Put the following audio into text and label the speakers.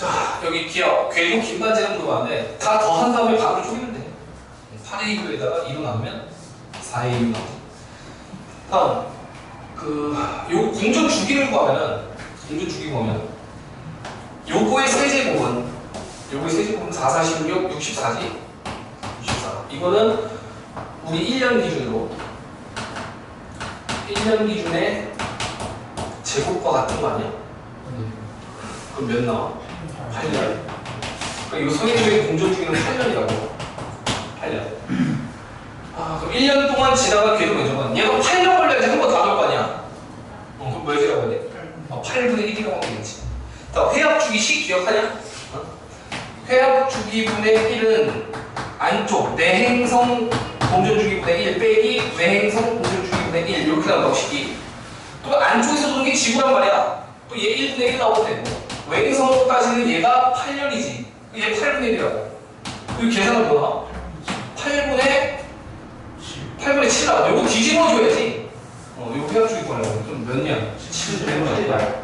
Speaker 1: 자, 여기 기억, 궤도 긴반지름 물어봤는데 다 더한 다음에 반으로 쪼개면 돼. 8의 2에다가 2로 나누면 4의 2로 나오고. 다음, 그, 요 공전 주기를 구하면은, 공전 주기 보면, 요거의 세제곱은, 요거의 세제곱은 4, 4, 16, 64지? 64. 이거는 우리 1년 기준으로, 1년 기준의 제곱과 같은 거 아니야? 그럼 몇 나와? 8년. 그러니까 이거 성인들의 공전 주기는 8년이라고. 8년. 아, 그럼 1년 동안 지나간 궤도 면적은 얘가 8년 걸려야지 한번다 나올 거 아니야? 어, 그럼 몇이라고 돼? 어, 8분의 1이라고 하면 되겠지. 자, 회합 주기식 기억하냐? 어? 회합 주기분의 1은 안쪽 내행성 공전 주기분의 1 빼기 외행성 공전 주기분의 1 이렇게 나온다고 식이. 또 안쪽에서 도는 게 지구란 말이야. 또 얘 1분의 1 나오면 되고 외행성으로 따지는 얘가 8년이지. 얘 8분의 1이라고. 그 계산을 뭐나? 8분의 8분의 7 나와. 요거 뒤집어줘야지. 어, 요거 회합 주기분에 그럼 몇 년? 7 되는 거야.